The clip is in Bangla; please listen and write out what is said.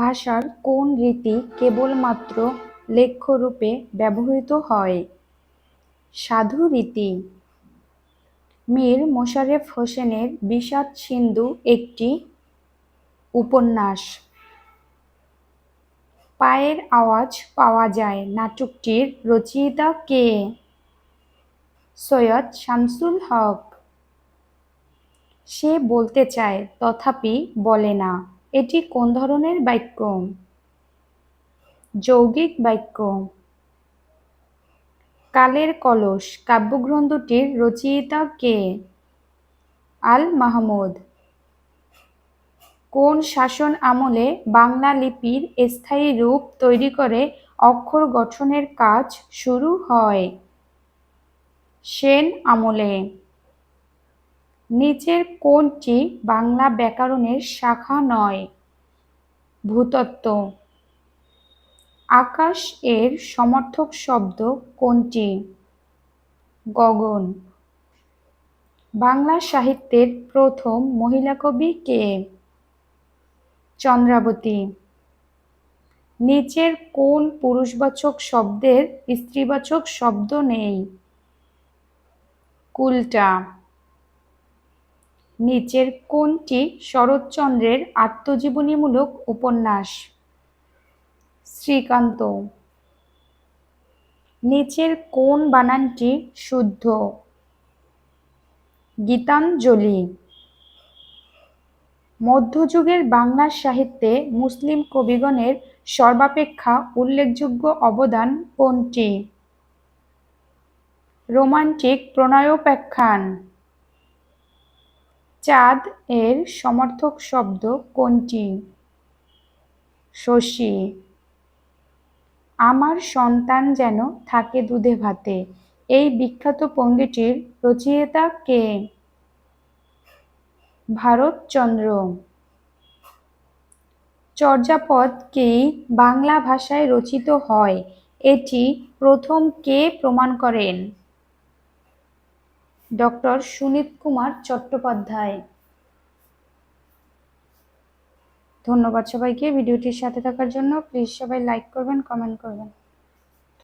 ভাষার কোন রীতি কেবলমাত্র লেখ্যরূপে ব্যবহৃত হয়? সাধু রীতি। মীর মোশারেফ হোসেনের বিষাদ সিন্ধু একটি উপন্যাস। পায়ের আওয়াজ পাওয়া যায় নাটকটির রচয়িতা কে? সৈয়দ শামসুল হক। সে বলতে চায়, তথাপি বলে না। এটি কোন ধরনের বাক্য যৌগিক বাক্য কালের কলস, কাব্যগ্রন্থটির রচয়িতা কে? আল মাহমুদ। কোন শাসন আমলে বাংলা লিপির স্থায়ী রূপ তৈরি করে অক্ষর গঠনের কাজ শুরু হয়? সেন আমলে। নিচের কোনটি বাংলা ব্যাকরণের শাখা নয়, ভূতত্ত্ব। আকাশ এর সমর্থক শব্দ কোনটি? গগন। বাংলা সাহিত্যের প্রথম মহিলা কবি কে? চন্দ্রাবতী। নিচের কোন পুরুষবাচক শব্দের স্ত্রীবাচক শব্দ নেই। কুলটা। নিচের কোনটি শরৎচন্দ্রের আত্মজীবনীমূলক উপন্যাস। শ্রীকান্ত। নিচের কোন বানানটি শুদ্ধ। গীতাঞ্জলি। মধ্যযুগের বাংলা সাহিত্যে মুসলিম কবিগণের সর্বাপেক্ষা উল্লেখযোগ্য অবদান কোনটি? রোমান্টিক প্রণয়োপাখ্যান। চাঁদ এর সমর্থক শব্দ কোনটি? শশী, আমার সন্তান যেন থাকে দুধে ভাতে। এই বিখ্যাত পঙ্গিটির রচয়িতা কে? ভারতচন্দ্র। চর্যাপদ কি বাংলা ভাষায় রচিত হয়? এটি প্রথম কে প্রমাণ করেন? ডক্টর সুনীত কুমার চট্টোপাধ্যায়। ধন্যবাদ সবাইকে ভিডিওটির সাথে থাকার জন্য। প্লিজ সবাই লাইক করবেন, কমেন্ট করবেন।